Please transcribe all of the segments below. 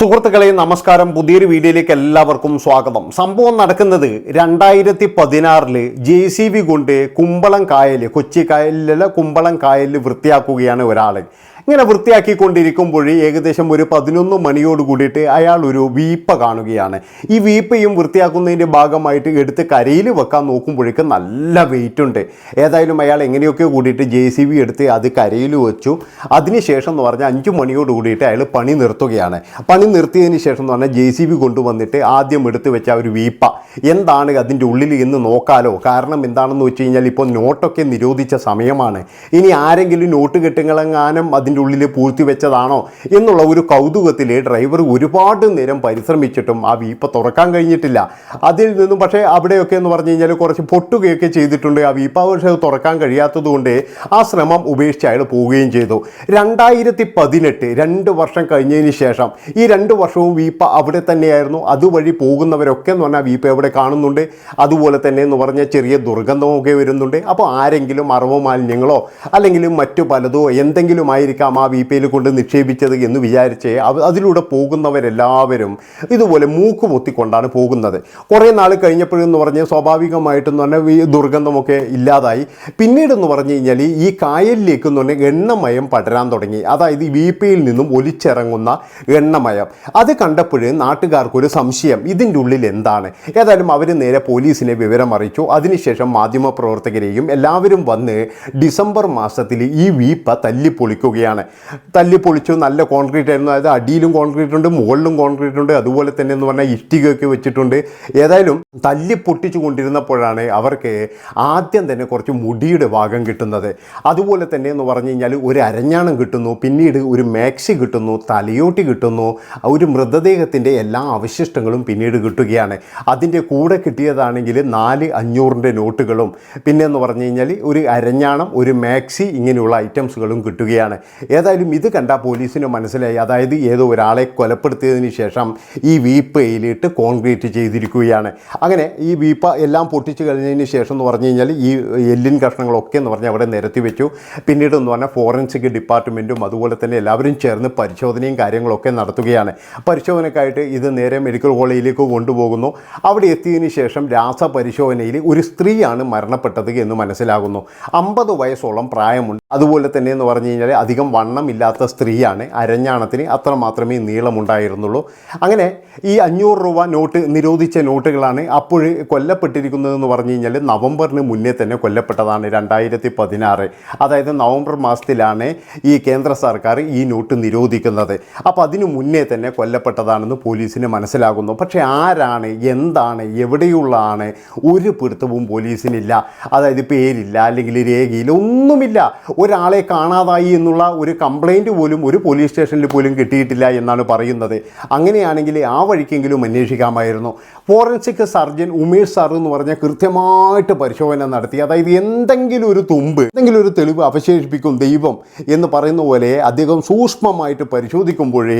സുഹൃത്തുക്കളെ നമസ്കാരം. പുതിയൊരു വീഡിയോയിലേക്ക് എല്ലാവർക്കും സ്വാഗതം. സംഭവം നടക്കുന്നത് രണ്ടായിരത്തി പതിനാറിൽ ജെ സി ബി കൊണ്ട് കുമ്പളം കായൽ കൊച്ചി കായലിലെ കുമ്പളം കായലിൽ വൃത്തിയാക്കുകയാണ് ഒരാൾ ഇങ്ങനെ വൃത്തിയാക്കിക്കൊണ്ടിരിക്കുമ്പോഴേ ഏകദേശം ഒരു പതിനൊന്ന് മണിയോട് കൂടിയിട്ട് അയാൾ ഒരു വീപ്പ കാണുകയാണ്. ഈ വീപ്പയും വൃത്തിയാക്കുന്നതിന്റെ ഭാഗമായിട്ട് എടുത്ത് കരയിൽ വെക്കാൻ നോക്കുമ്പോഴേക്കും നല്ല വെയിറ്റ് ഉണ്ട് ഏതായാലും അയാൾ എങ്ങനെയൊക്കെ കൂടിയിട്ട് ജെ സി ബി എടുത്ത് അത് കരയിൽ വെച്ചു. അതിനുശേഷം എന്ന് പറഞ്ഞാൽ അഞ്ച് മണിയോട് കൂടിയിട്ട് അയാൾ പണി നിർത്തുകയാണ്. പണി നിർത്തിയതിന് ശേഷം എന്ന് പറഞ്ഞാൽ ജെ സി ബി കൊണ്ടുവന്നിട്ട് ആദ്യം എടുത്ത് വെച്ച ഒരു വീപ്പ എന്താണ് അതിന്റെ ഉള്ളിൽ എന്ന് നോക്കാലോ. കാരണം എന്താണെന്ന് വെച്ച് കഴിഞ്ഞാൽ ഇപ്പോൾ നോട്ടൊക്കെ നിരോധിച്ച സമയമാണ്. ഇനി ആരെങ്കിലും നോട്ട് കെട്ടുകളെങ്ങാനും അതിന്റെ ഉള്ളിൽ പൂഴ്ത്തി വെച്ചതാണോ എന്നുള്ള ഒരു കൗതുകത്തിൽ ഡ്രൈവർ ഒരുപാട് നേരം പരിശ്രമിച്ചിട്ടും ആ വീപ്പ തുറക്കാൻ കഴിഞ്ഞിട്ടില്ല. അതിൽ നിന്നും പക്ഷേ അവിടെയൊക്കെ എന്ന് പറഞ്ഞു കഴിഞ്ഞാൽ കുറച്ച് പൊട്ടുകയൊക്കെ ചെയ്തിട്ടുണ്ട് ആ വീപ്പ പക്ഷേ തുറക്കാൻ കഴിയാത്തതുകൊണ്ട് ആ ശ്രമം ഉപേക്ഷിച്ച് അയാൾ പോവുകയും ചെയ്തു. രണ്ടായിരത്തി പതിനെട്ട് രണ്ട് വർഷം കഴിഞ്ഞതിന് ശേഷം ഈ രണ്ട് വർഷവും വീപ്പ അവിടെ തന്നെയായിരുന്നു. അതുവഴി പോകുന്നവരൊക്കെ എന്ന് പറഞ്ഞാൽ വീപ്പ എവിടെ കാണുന്നുണ്ട്? അതുപോലെ തന്നെ എന്ന് പറഞ്ഞാൽ ചെറിയ ദുർഗന്ധമൊക്കെ വരുന്നുണ്ട്. അപ്പോൾ ആരെങ്കിലും അറിവ് മാലിന്യങ്ങളോ അല്ലെങ്കിൽ മറ്റു പലതോ എന്തെങ്കിലും ആയിരിക്കാം ആ വി വീപ്പയിൽ കൊണ്ട് നിക്ഷേപിച്ചത് എന്ന് വിചാരിച്ച് അതിലൂടെ പോകുന്നവരെല്ലാവരും ഇതുപോലെ മൂക്ക് പൊത്തിക്കൊണ്ടാണ് പോകുന്നത്. കുറേ നാൾ കഴിഞ്ഞപ്പോഴെന്ന് പറഞ്ഞാൽ സ്വാഭാവികമായിട്ടെന്ന് പറഞ്ഞാൽ ഈ ദുർഗന്ധമൊക്കെ ഇല്ലാതായി. പിന്നീടെന്ന് പറഞ്ഞു കഴിഞ്ഞാൽ ഈ കായലിലേക്ക് എന്ന് പറഞ്ഞാൽ എണ്ണമയം പടരാൻ തുടങ്ങി. അതായത് ഈ വീപ്പയിൽ നിന്നും ഒലിച്ചിറങ്ങുന്ന എണ്ണമയം. അത് കണ്ടപ്പോൾ നാട്ടുകാർക്കൊരു സംശയം ഇതിന്റെ ഉള്ളിൽ എന്താണ്? ഏതായാലും അവർ നേരെ പോലീസിനെ വിവരം അറിയിച്ചു. അതിനുശേഷം മാധ്യമപ്രവർത്തകരെയും എല്ലാവരും വന്ന് ഡിസംബർ മാസത്തിൽ ഈ വീപ്പ തല്ലിപ്പൊളിക്കുകയാണ്. തല്ലിപ്പൊളിച്ചു നല്ല കോൺക്രീറ്റ് ആയിരുന്നു. അതായത് അടിയിലും കോൺക്രീറ്റ് ഉണ്ട് മുകളിലും കോൺക്രീറ്റ് ഉണ്ട്. അതുപോലെ തന്നെ എന്ന് പറഞ്ഞാൽ ഇഷ്ടികയൊക്കെ വെച്ചിട്ടുണ്ട്. ഏതായാലും തല്ലി പൊട്ടിച്ചു കൊണ്ടിരുന്നപ്പോഴാണ് അവർക്ക് ആദ്യം തന്നെ കുറച്ച് മുടിയുടെ ഭാഗം കിട്ടുന്നത്. അതുപോലെ തന്നെ എന്ന് പറഞ്ഞു കഴിഞ്ഞാൽ ഒരു അരഞ്ഞാണം കിട്ടുന്നു പിന്നീട് ഒരു മാക്സി കിട്ടുന്നു തലയോട്ടി കിട്ടുന്നു ഒരു മൃതദേഹത്തിന്റെ എല്ലാ അവശിഷ്ടങ്ങളും പിന്നീട് കിട്ടുകയാണ്. അതിന്റെ കൂടെ കിട്ടിയതാണെങ്കിൽ നാല് അഞ്ഞൂറിന്റെ നോട്ടുകളും. പിന്നെ എന്ന് പറഞ്ഞു കഴിഞ്ഞാൽ ഒരു അരഞ്ഞാണം ഒരു മാക്സി ഇങ്ങനെയുള്ള ഐറ്റംസുകളും കിട്ടുകയാണ്. ഏതായാലും ഇത് കണ്ട പോലീസിന് മനസ്സിലായി. അതായത് ഏതോ ഒരാളെ കൊലപ്പെടുത്തിയതിന് ശേഷം ഈ വീപ്പ് വീപ്പയിലിട്ട് കോൺക്രീറ്റ് ചെയ്തിരിക്കുകയാണ്. അങ്ങനെ ഈ വീപ്പ എല്ലാം പൊട്ടിച്ച് കഴിഞ്ഞതിന് ശേഷം എന്ന് പറഞ്ഞു കഴിഞ്ഞാൽ ഈ എല്ലിൻ കഷ്ണങ്ങളൊക്കെ എന്ന് പറഞ്ഞാൽ അവിടെ നിരത്തി വെച്ചു. പിന്നീട് എന്ന് പറഞ്ഞാൽ ഫോറൻസിക് ഡിപ്പാർട്ട്മെന്റും അതുപോലെ തന്നെ എല്ലാവരും ചേർന്ന് പരിശോധനയും കാര്യങ്ങളൊക്കെ നടത്തുകയാണ്. പരിശോധനയ്ക്കായിട്ട് ഇത് നേരെ മെഡിക്കൽ കോളേജിലേക്ക് കൊണ്ടുപോകുന്നു. അവിടെ എത്തിയതിന് ശേഷം രാസപരിശോധനയിൽ ഒരു സ്ത്രീയാണ് മരണപ്പെട്ടത് എന്ന് മനസ്സിലാകുന്നു. അമ്പത് വയസ്സോളം പ്രായമുണ്ട്. അതുപോലെ തന്നെ എന്ന് പറഞ്ഞു കഴിഞ്ഞാൽ അധികം വണ്ണമില്ലാത്ത സ്ത്രീയാണ്. അരഞ്ഞാണത്തിന് അത്ര മാത്രമേ നീളമുണ്ടായിരുന്നുള്ളൂ. അങ്ങനെ ഈ അഞ്ഞൂറ് രൂപ നോട്ട് നിരോധിച്ച നോട്ടുകളാണ് അപ്പോൾ കൊല്ലപ്പെട്ടിരിക്കുന്നതെന്ന് പറഞ്ഞു കഴിഞ്ഞാൽ നവംബറിന് മുന്നേ തന്നെ കൊല്ലപ്പെട്ടതാണ് രണ്ടായിരത്തി പതിനാറ് അതായത് നവംബർ മാസത്തിലാണ് ഈ കേന്ദ്ര സർക്കാർ ഈ നോട്ട് നിരോധിക്കുന്നത്. അപ്പോൾ അതിനു മുന്നേ തന്നെ കൊല്ലപ്പെട്ടതാണെന്ന് പോലീസിന് മനസ്സിലാകുന്നു. പക്ഷേ ആരാണ് എന്താണ് എവിടെയുള്ളതാണ് ഒരു പിടുത്തവും പോലീസിനില്ല. അതായത് പേരില്ല അല്ലെങ്കിൽ രേഖയില്ല ഒന്നുമില്ല. ഒരാളെ കാണാതായി എന്നുള്ള ഒരു കംപ്ലൈന്റ് പോലും ഒരു പോലീസ് സ്റ്റേഷനിൽ പോലും കിട്ടിയിട്ടില്ല എന്നാണ് പറയുന്നത്. അങ്ങനെയാണെങ്കിൽ ആ വഴിക്കെങ്കിലും അന്വേഷിക്കാമായിരുന്നു. ഫോറൻസിക് സർജൻ ഉമേഷ് സാർ എന്ന് പറഞ്ഞാൽ കൃത്യമായിട്ട് പരിശോധന നടത്തി. അതായത് എന്തെങ്കിലും ഒരു തുമ്പ് എന്തെങ്കിലും ഒരു തെളിവ് അവശേഷിപ്പിക്കും ദൈവം എന്ന് പറയുന്ന പോലെ അദ്ദേഹം സൂക്ഷ്മമായിട്ട് പരിശോധിക്കുമ്പോഴേ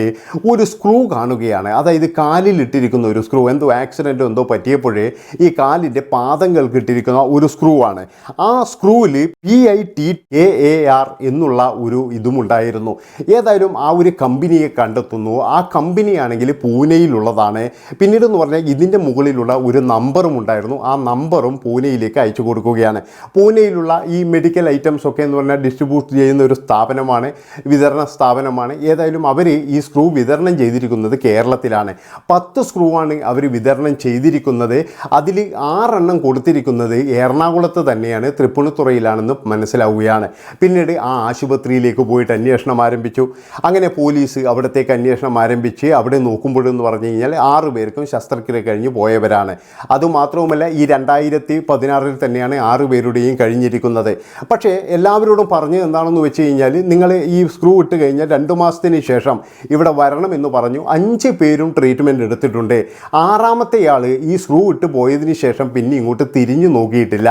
ഒരു സ്ക്രൂ കാണുകയാണ്. അതായത് കാലിലിട്ടിരിക്കുന്ന ഒരു സ്ക്രൂ എന്തോ ആക്സിഡന്റോ എന്തോ പറ്റിയപ്പോഴേ ഈ കാലിന്റെ പാദങ്ങൾക്ക് ഇട്ടിരിക്കുന്ന ഒരു സ്ക്രൂ ആണ്. ആ സ്ക്രൂവിൽ P I T A A R എന്നുള്ള ഒരു ഇതുമുണ്ടായിരുന്നു ഏതായാലും ആ ഒരു കമ്പനിയെ കണ്ടെത്തുന്നു. ആ കമ്പനിയാണെങ്കിൽ പൂനെയിലുള്ളതാണ്. പിന്നീട് എന്ന് പറഞ്ഞാൽ ഇതിന്റെ മുകളിലുള്ള ഒരു നമ്പറും ഉണ്ടായിരുന്നു. ആ നമ്പറും പൂനെയിലേക്ക് അയച്ചു കൊടുക്കുകയാണ്. പൂനെയിലുള്ള ഈ മെഡിക്കൽ ഐറ്റംസ് ഒക്കെ എന്ന് പറഞ്ഞാൽ ഡിസ്ട്രിബ്യൂട്ട് ചെയ്യുന്ന ഒരു സ്ഥാപനമാണ് വിതരണ സ്ഥാപനമാണ്. ഏതായാലും അവർ ഈ സ്ക്രൂ വിതരണം ചെയ്തിരിക്കുന്നത് കേരളത്തിലാണ്. പത്ത് സ്ക്രൂ ആണ് അവർ വിതരണം ചെയ്തിരിക്കുന്നത്. അതിൽ ആറെണ്ണം കൊടുത്തിരിക്കുന്നത് എറണാകുളത്ത് തന്നെയാണ് തൃപ്പൂണിത്തുറയിലാണെന്ന് മനസ്സിലാവുകയാണ്. പിന്നീട് ആ ആശുപത്രിയിലേക്ക് പോയിട്ട് അന്വേഷണം ആരംഭിച്ചു. അങ്ങനെ പോലീസ് അവിടത്തേക്ക് അന്വേഷണം ആരംഭിച്ച് അവിടെ നോക്കുമ്പോഴെന്ന് പറഞ്ഞു കഴിഞ്ഞാൽ ആറ് പേർക്കും ശസ്ത്രക്രിയ കഴിഞ്ഞ് പോയവരാണ്. അതുമാത്രവുമല്ല ഈ രണ്ടായിരത്തി പതിനാറിൽ തന്നെയാണ് ആറ് പേരുടെയും കഴിഞ്ഞിരിക്കുന്നത്. പക്ഷേ എല്ലാവരോടും പറഞ്ഞ് എന്താണെന്ന് വെച്ച് കഴിഞ്ഞാൽ നിങ്ങൾ ഈ സ്ക്രൂ ഇട്ട് കഴിഞ്ഞാൽ രണ്ട് മാസത്തിന് ശേഷം ഇവിടെ വരണം എന്ന് പറഞ്ഞു അഞ്ച് പേരും ട്രീറ്റ്മെന്റ് എടുത്തിട്ടുണ്ട്. ആറാമത്തെ ആൾ ഈ സ്ക്രൂ ഇട്ട് പോയതിന് ശേഷം പിന്നെ ഇങ്ങോട്ട് തിരിഞ്ഞു നോക്കിയിട്ടില്ല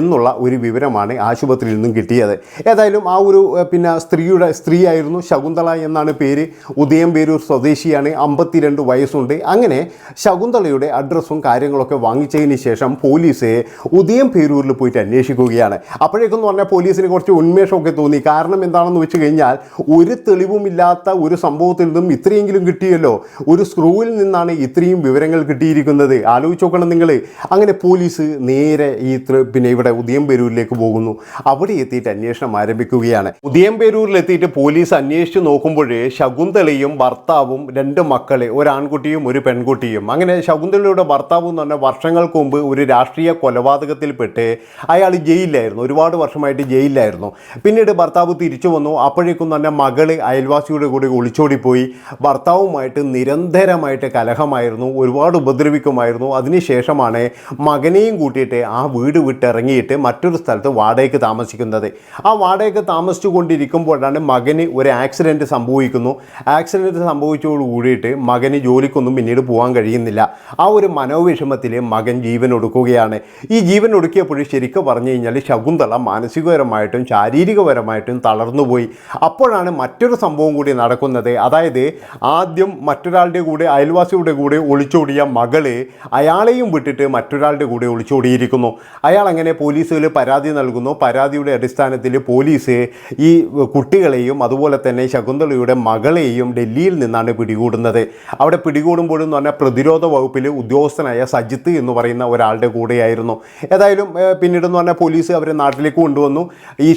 എന്നുള്ള ഒരു വിവരമാണ് ആശുപത്രിയിൽ നിന്നും കിട്ടിയത്. ഏതായാലും ആ ഒരു പിന്നെ സ്ത്രീയുടെ സ്ത്രീയായിരുന്നു ശകുന്തള എന്നാണ് പേര്. ഉദയം പേരൂർ സ്വദേശിയാണ് അമ്പത്തിരണ്ട് വയസ്സുണ്ട്. അങ്ങനെ ശകുന്തളയുടെ ശകുന്തളയുടെ അഡ്രസ്സും കാര്യങ്ങളൊക്കെ വാങ്ങിച്ചതിന് ശേഷം പോലീസ് ഉദയം പേരൂരിൽ പോയിട്ട് അന്വേഷിക്കുകയാണ്. അപ്പോഴേക്കെന്ന് പറഞ്ഞാൽ പോലീസിന് കുറച്ച് ഉന്മേഷമൊക്കെ തോന്നി. കാരണം എന്താണെന്ന് വെച്ച് കഴിഞ്ഞാൽ ഒരു തെളിവുമില്ലാത്ത ഒരു സംഭവത്തിൽ നിന്നും ഇത്രയെങ്കിലും കിട്ടിയല്ലോ. ഒരു സ്ക്രൂവിൽ നിന്നാണ് ഇത്രയും വിവരങ്ങൾ കിട്ടിയിരിക്കുന്നത്. ആലോചിച്ച് നോക്കണം നിങ്ങൾ അങ്ങനെ പോലീസ് നേരെ ഈ പിന്നെ ഇവിടെ ഉദയം പേരൂരിലേക്ക് പോകുന്നു. അവിടെ എത്തിയിട്ട് അന്വേഷണം ആരംഭിക്കുകയാണ്. ഉദയംപേരൂരിൽ എത്തിയിട്ട് പോലീസ് അന്വേഷിച്ച് നോക്കുമ്പോഴേ ശകുന്തളയും ഭർത്താവും രണ്ട് മക്കളെ ഒരാൺകുട്ടിയും ഒരു പെൺകുട്ടിയും. അങ്ങനെ ശകുന്തളയുടെ ഭർത്താവ് എന്ന് പറഞ്ഞാൽ വർഷങ്ങൾക്ക് മുമ്പ് ഒരു രാഷ്ട്രീയ കൊലപാതകത്തിൽപ്പെട്ട് അയാൾ ജയിലിലായിരുന്നു. ഒരുപാട് വർഷമായിട്ട് ജയിലിലായിരുന്നു. പിന്നീട് ഭർത്താവ് തിരിച്ചു വന്നു. അപ്പോഴേക്കും തന്നെ മകൾ അയൽവാസിയുടെ കൂടെ ഒളിച്ചോടിപ്പോയി. ഭർത്താവുമായിട്ട് നിരന്തരമായിട്ട് കലഹമായിരുന്നു. ഒരുപാട് ഉപദ്രവിക്കുമായിരുന്നു. അതിനുശേഷമാണ് മകനെയും കൂട്ടിയിട്ട് ആ വീട് വിട്ടിറങ്ങിയിട്ട് മറ്റൊരു സ്ഥലത്ത് വാടകയ്ക്ക് താമസിക്കുന്നത്. ആ വാടകയ്ക്ക് താമസിച്ചു കൊണ്ടിരിക്കുമ്പോഴാണ് മകന് ഒരു ആക്സിഡന്റ് സംഭവിക്കുന്നു. ആക്സിഡന്റ് സംഭവിച്ചതോട് കൂടിയിട്ട് മകന് ജോലിക്കൊന്നും പിന്നീട് പോകാൻ കഴിയുന്നില്ല. ആ ഒരു മനോവിഷമത്തിൽ മകൻ ജീവൻ ഒടുക്കുകയാണ് ഈ ജീവൻ ഒടുക്കിയപ്പോൾ ശരിക്കും പറഞ്ഞു കഴിഞ്ഞാൽ ശകുന്തള മാനസികപരമായിട്ടും ശാരീരികപരമായിട്ടും തളർന്നുപോയി. അപ്പോഴാണ് മറ്റൊരു സംഭവം കൂടി നടക്കുന്നത്. അതായത് ആദ്യം മറ്റൊരാളുടെ കൂടെ അയൽവാസിയുടെ കൂടെ ഒളിച്ചോടിയ മകൾ അയാളെയും വിട്ടിട്ട് മറ്റൊരാളുടെ കൂടെ ഒളിച്ചോടിയിരിക്കുന്നു. അയാൾ അങ്ങനെ പോലീസിൽ പരാതി നൽകുന്നു. പരാതിയുടെ അടിസ്ഥാനത്തിൽ പോലീസ് ഈ കുട്ടികളെയും അതുപോലെ തന്നെ ശകുന്തളയുടെ മകളെയും ഡൽഹിയിൽ നിന്നാണ് പിടികൂടുന്നത്. അവിടെ പിടികൂടുമ്പോഴെന്ന് പറഞ്ഞാൽ പ്രതിരോധ വകുപ്പിൽ ഉദ്യോഗസ്ഥനായ സജിത്ത് എന്ന് പറയുന്ന ഒരാളുടെ കൂടെയായിരുന്നു. ഏതായാലും പിന്നീട് എന്ന് പറഞ്ഞാൽ പോലീസ് അവരെ നാട്ടിലേക്ക് കൊണ്ടുവന്നു. ഈ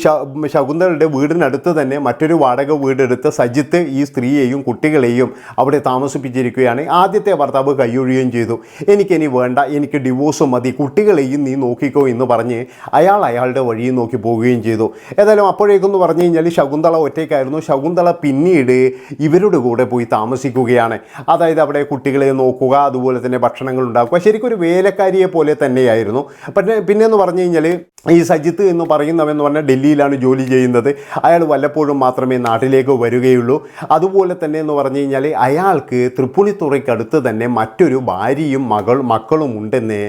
ശകുന്തളയുടെ വീടിനടുത്ത് തന്നെ മറ്റൊരു വാടക വീടെടുത്ത് സജിത്ത് ഈ സ്ത്രീയെയും കുട്ടികളെയും അവിടെ താമസിപ്പിച്ചിരിക്കുകയാണ്. ആദ്യത്തെ ഭർത്താവ് കൈയൊഴിയുകയും ചെയ്തു. എനിക്കിനി വേണ്ട എനിക്ക് ഡിവോഴ്സ് മതി കുട്ടികളെയും നീ നോക്കിക്കോ എന്ന് പറഞ്ഞ് അയാൾ അയാളുടെ വഴിയും നോക്കി പോവുകയും ചെയ്തു. ഏതായാലും അപ്പോഴേക്കെന്ന് പറഞ്ഞു കഴിഞ്ഞാൽ ശകുന്തള ഒറ്റയ്ക്കായിരുന്നു. ശകുന്തള പിന്നീട് ഇവരുടെ കൂടെ പോയി താമസിക്കുകയാണ്. അതായത് അവിടെ കുട്ടികളെ നോക്കുക അതുപോലെ തന്നെ ഭക്ഷണങ്ങൾ ഉണ്ടാക്കുക ശരിക്കും ഒരു വേലക്കാരിയെ പോലെ തന്നെയായിരുന്നു. പിന്നെ പിന്നെന്ന് പറഞ്ഞു കഴിഞ്ഞാൽ ഈ സജിത്ത് എന്ന് പറയുന്നവൻ എന്ന് പറഞ്ഞാൽ ഡൽഹിയിലാണ് ജോലി ചെയ്യുന്നത്. അയാൾ വല്ലപ്പോഴും മാത്രമേ നാട്ടിലേക്ക് വരികയുള്ളൂ. അതുപോലെ തന്നെ എന്ന് പറഞ്ഞു കഴിഞ്ഞാൽ അയാൾക്ക് തൃപ്പുണിത്തുറയ്ക്കടുത്ത് തന്നെ മറ്റൊരു ഭാര്യയും മകൾ മക്കളും ഉണ്ടെന്ന്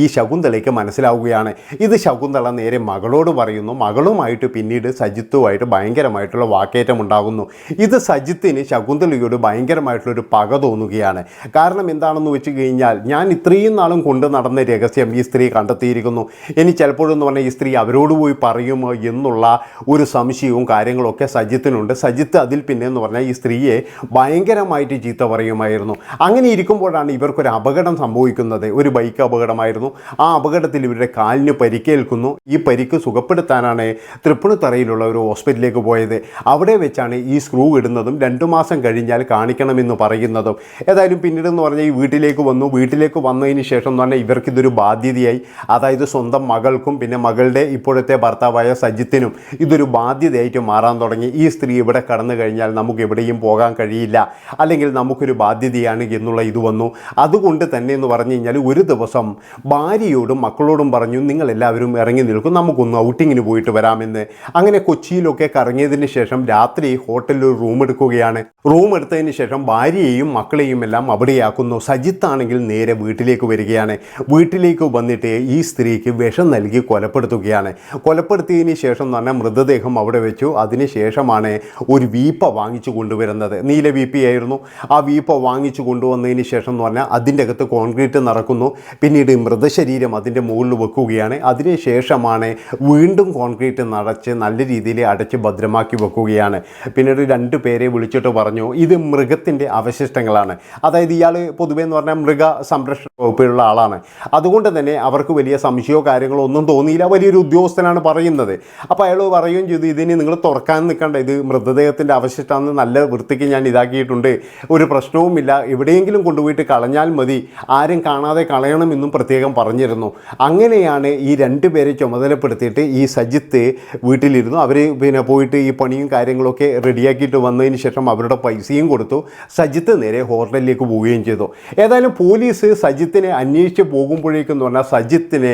ഈ ശകുന്തളയ്ക്ക് മനസ്സിലാവുകയാണ്. ഇത് ശകുന്തള നേരെ മകളോട് പറയുന്നു. മകളുമായിട്ട് പിന്നീട് സജിത്തുമായിട്ട് ഭയങ്കരമായിട്ടുള്ള വാക്കേറ്റം ഉണ്ടാകുന്നു. ഇത് സജിത്തിന് ശകുന്തളയോട് ഭയങ്കരമായിട്ടുള്ളൊരു പക തോന്നുകയാണ്. കാരണം എന്താണെന്ന് വെച്ച് കഴിഞ്ഞാൽ ഞാൻ ഇത്രയും നാളും കൊണ്ട് നടന്ന രഹസ്യം ഈ സ്ത്രീ കണ്ടെത്തിയിരിക്കുന്നു. ഇനി ചിലപ്പോഴെന്ന് പറഞ്ഞാൽ ഈ സ്ത്രീ അവരോട് പോയി പറയുമോ എന്നുള്ള ഒരു സംശയവും കാര്യങ്ങളൊക്കെ സജിത്തിനുണ്ട്. സജിത്ത് അതിൽ പിന്നെ എന്ന് പറഞ്ഞാൽ ഈ സ്ത്രീയെ ഭയങ്കരമായിട്ട് ചീത്ത പറയുമായിരുന്നു. അങ്ങനെ ഇരിക്കുമ്പോഴാണ് ഇവർക്കൊരു അപകടം സംഭവിക്കുന്നത്. ഒരു ബൈക്ക് അപകടമായിരുന്നു. ആ അപകടത്തിൽ ഇവരുടെ കാലിന് പരിക്കേൽക്കുന്നു. ഈ പരിക്ക് സുഖപ്പെടുത്താനാണ് തൃപ്പുണിത്തറയിലുള്ള ഒരു ഹോസ്പിറ്റലിലേക്ക് പോയത്. അവിടെ വെച്ചാണ് ഈ സ്ക്രൂ ഇടുന്നതും രണ്ടു മാസം കഴിഞ്ഞാൽ കാണിക്കണമെന്ന് പറയുന്നതും. ഏതായാലും പിന്നീട് എന്ന് പറഞ്ഞാൽ ഈ വീട്ടിലേക്ക് വന്നു. വീട്ടിലേക്ക് വന്നതിന് ശേഷം എന്ന് പറഞ്ഞാൽ ഇവർക്കിതൊരു ബാധ്യതയായി. അതായത് സ്വന്തം മകൾക്കും പിന്നെ മകളുടെ ഇപ്പോഴത്തെ ഭർത്താവായ സജിത്തിനും ഇതൊരു ബാധ്യതയായിട്ട് മാറാൻ തുടങ്ങി. ഈ സ്ത്രീ ഇവിടെ കടന്നു കഴിഞ്ഞാൽ നമുക്ക് എവിടെയും പോകാൻ കഴിയില്ല. അല്ലെങ്കിൽ നമുക്കൊരു ബാധ്യതയാണ് എന്നുള്ള ഇത് വന്നു. അതുകൊണ്ട് തന്നെ എന്ന് പറഞ്ഞു കഴിഞ്ഞാൽ ഒരു ദിവസം ഭാര്യയോടും മക്കളോടും പറഞ്ഞു നിങ്ങൾ എല്ലാവരും ഇറങ്ങി നിൽക്കും. നമുക്കൊന്ന് ഔട്ടിങ്ങിന് പോയിട്ട് വരാമെന്ന്. അങ്ങനെ കൊച്ചിയിലൊക്കെ കറങ്ങിയതിന് ശേഷം രാത്രി ഹോട്ടലിൽ ഒരു റൂം എടുക്കുകയാണ്. റൂം എടുത്തതിന് ശേഷം ഭാര്യയെയും മക്കളെയും എല്ലാം അവിടെയാക്കുന്നു. സജിത്താണെങ്കിൽ നേരെ വീട്ടിലേക്ക് വരികയാണ്. വീട്ടിലേക്ക് വന്നിട്ട് ഈ സ്ത്രീക്ക് വിഷം നൽകി കൊലപ്പെടുത്തുകയാണ്. കൊലപ്പെടുത്തിയതിന് ശേഷം തന്നെ മൃതദേഹം അവിടെ വെച്ചു. അതിന് ശേഷമാണ് ഒരു വീപ്പ വാങ്ങിച്ചു കൊണ്ടുവരുന്നത്. നീല വീപ്പി ആയിരുന്നു ആ വീപ്പ വാങ്ങിച്ചു കൊണ്ടുവന്നതിന് ശേഷം എന്ന് പറഞ്ഞാൽ അതിന്റെ അകത്ത് കോൺക്രീറ്റ് നടക്കുന്നു. പിന്നീട് മൃതശരീരം അതിന്റെ മുകളിൽ വെക്കുകയാണ്. അതിന് ശേഷമാണ് വീണ്ടും കോൺക്രീറ്റ് നിറച്ച് നല്ല രീതിയിൽ അടച്ച് ഭദ്രമാക്കി വെക്കുകയാണ്. പിന്നീട് രണ്ട് പേരെ വിളിച്ചിട്ട് പറഞ്ഞു ഇത് മൃഗത്തിന്റെ അവശിഷ്ടങ്ങളാണ്. അതായത് ഇയാൾ പൊതുവേ എന്ന് പറഞ്ഞാൽ മൃഗ സംരക്ഷണ വകുപ്പിലുള്ള ആളാണ്. അതുകൊണ്ട് തന്നെ അവർക്ക് വലിയ സംശയമോ കാര്യങ്ങളോ ഒന്നും തോന്നിയില്ല. വലിയൊരു ഉദ്യോഗസ്ഥനാണ് പറയുന്നത്. അപ്പോൾ അയാൾ പറയുകയും ചെയ്തു ഇതിന് നിങ്ങൾ തുറക്കാൻ നിൽക്കണ്ട. ഇത് മൃതദേഹത്തിന്റെ അവശിഷ്ടമാണ് നല്ല വൃത്തിക്ക് ഞാൻ ഇതാക്കിയിട്ടുണ്ട്. ഒരു പ്രശ്നവുമില്ല. എവിടെയെങ്കിലും കൊണ്ടുപോയിട്ട് കളഞ്ഞാൽ മതി. ആരും കാണാതെ കളയണമെന്നും പ്രത്യേകം പറഞ്ഞിരുന്നു. അങ്ങനെയാണ് ഈ രണ്ട് പേരെ ചുമതലപ്പെടുത്തിയിട്ട് ഈ സജിത്ത് വീട്ടിലിരുന്നു. അവർ പിന്നെ പോയിട്ട് ഈ പണിയും കാര്യങ്ങളൊക്കെ റെഡിയാക്കിയിട്ട് വന്നതിന് ശേഷം അവരുടെ പൈസയും കൊടുത്തു. സജിത്ത് നേരെ ഹോട്ടലിലേക്ക് പോവുകയും ചെയ്തു. ഏതായാലും പോലീസ് സജിത്തിനെ അന്വേഷിച്ച് പോകുമ്പോഴേക്കെന്ന് പറഞ്ഞാൽ സജിത്തിനെ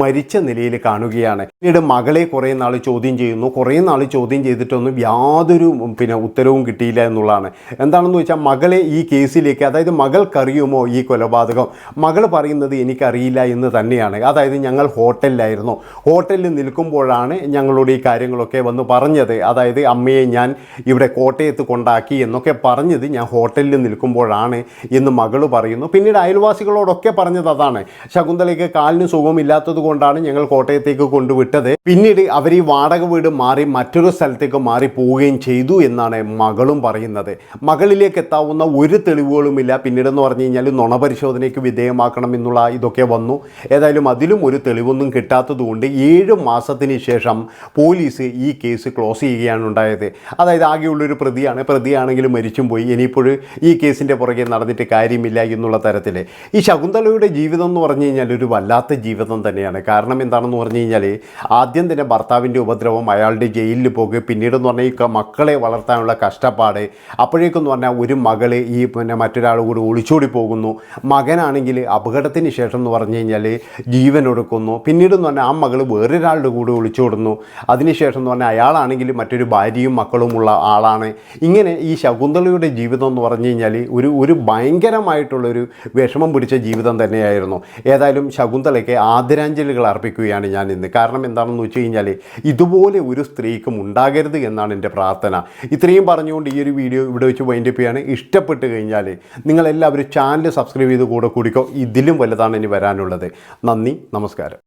മരിച്ച നിലയിൽ കാണുകയാണ്. പിന്നീട് മകളെ കുറേ നാൾ ചോദ്യം ചെയ്യുന്നു. കുറേ നാൾ ചോദ്യം ചെയ്തിട്ടൊന്നും യാതൊരു പിന്നെ ഉത്തരവും കിട്ടിയില്ല എന്നുള്ളതാണ്. എന്താണെന്ന് വെച്ചാൽ മകളെ ഈ കേസിലേക്ക് അതായത് മകൾക്കറിയുമോ ഈ കൊലപാതകം? മകൾ പറയുന്നത് എനിക്കറിയില്ല എന്ന് തന്നെയാണ്. അതായത് ഞങ്ങൾ ഹോട്ടലിലായിരുന്നു. ഹോട്ടലിൽ നിൽക്കുമ്പോഴാണ് ഞങ്ങളോട് ഈ കാര്യങ്ങളൊക്കെ വന്ന് പറഞ്ഞത്. അതായത് അമ്മയെ ഞാൻ ഇവിടെ കോട്ടയത്ത് കൊണ്ടാക്കി എന്നൊക്കെ പറഞ്ഞത് ഞാൻ ഹോട്ടലിൽ നിൽക്കുമ്പോഴാണ് എന്ന് മകൾ പറയുന്നു. പിന്നീട് അയൽവാസികളോടൊക്കെ പറഞ്ഞത് അതാണ്. ശകുന്തളയ്ക്ക് കാലിന് സുഖമില്ലാത്തത് കൊണ്ടാണ് ഞങ്ങൾ കോട്ടയത്തേക്ക് കൊണ്ടുവിട്ടത്. പിന്നീട് അവർ ഈ വാടക വീട് മാറി മറ്റൊരു സ്ഥലത്തേക്ക് മാറി പോവുകയും ചെയ്തു എന്നാണ് മകളും പറയുന്നത്. മകളിലേക്ക് എത്താവുന്ന ഒരു തെളിവുകളുമില്ല. പിന്നീടെന്ന് പറഞ്ഞു കഴിഞ്ഞാൽ നുണപരിശോധനയ്ക്ക് വിധേയമാക്കണം എന്നുള്ള ഇതൊക്കെ വന്നു. ഏതായാലും അതിലും ഒരു തെളിവൊന്നും കിട്ടാത്തതുകൊണ്ട് ഏഴ് മാസത്തിന് ശേഷം പോലീസ് ഈ കേസ് ക്ലോസ് ചെയ്യുകയാണ് ഉണ്ടായത്. അതായത് ആകെയുള്ളൊരു പ്രതിയാണ്. പ്രതിയാണെങ്കിലും മരിച്ചും പോയി. ഇനിയിപ്പോൾ ഈ കേസിന്റെ പുറകെ നടന്നിട്ട് കാര്യമില്ല എന്നുള്ള തരത്തിൽ. ഈ ശകുന്തളയുടെ ജീവിതം എന്ന് പറഞ്ഞു കഴിഞ്ഞാൽ ഒരു വല്ലാത്ത ജീവിതം തന്നെയാണ്. കാരണം എന്താണെന്ന് പറഞ്ഞു കഴിഞ്ഞാൽ ആദ്യം തന്നെ ഭർത്താവിന്റെ ഉപദ്രവം അയാളുടെ ജയിലിൽ പോകുക പിന്നീടെന്ന് പറഞ്ഞാൽ ഈ മക്കളെ വളർത്താനുള്ള കഷ്ടപ്പാട്. അപ്പോഴേക്കെന്ന് പറഞ്ഞാൽ ഒരു മകൾ ഈ പിന്നെ മറ്റൊരാൾ കൂടി ഒളിച്ചോടി പോകുന്നു. മകനാണെങ്കിൽ അപകടത്തിന് ശേഷം എന്ന് പറഞ്ഞു കഴിഞ്ഞാൽ ജീവൻ ഒടുക്കുന്നു. പിന്നീടെന്ന് പറഞ്ഞാൽ ആ മകൾ വേറൊരാളുടെ കൂടെ ഒളിച്ചോടുന്നു. അതിനുശേഷം എന്ന് പറഞ്ഞാൽ അയാളാണെങ്കിൽ മറ്റൊരു ഭാര്യയും മക്കളുമുള്ള ആളാണ്. ഇങ്ങനെ ഈ ശകുന്തളയുടെ ജീവിതം എന്ന് പറഞ്ഞു കഴിഞ്ഞാൽ ഒരു ഒരു ഭയങ്കരമായിട്ടുള്ളൊരു വിഷമം പിടിച്ച ജീവിതം തന്നെയായിരുന്നു. ഏതായാലും ശകുന്തളയ്ക്ക് ആദരാഞ്ജലികൾ അർപ്പിക്കുകയാണ് ഞാൻ ഇന്ന്. കാരണം എന്താണെന്ന് വെച്ച് കഴിഞ്ഞാൽ ഇതുപോലെ ഒരു സ്ത്രീക്കും ഉണ്ടാകരുത് എന്നാണ് എന്റെ പ്രാർത്ഥന. ഇത്രയും പറഞ്ഞുകൊണ്ട് ഈ ഒരു വീഡിയോ ഇവിടെ വെച്ച് വൈൻഡപ്പ് ചെയ്യാണ്. ഇഷ്ടപ്പെട്ട് കഴിഞ്ഞാൽ നിങ്ങളെല്ലാവരും ചാനൽ സബ്സ്ക്രൈബ് ചെയ്ത് കൂടെ കൂടിക്കോ. ഇതിലും വലുതാണ് ഇനി വരാനുള്ളത്. നന്ദി നമസ്കാരം.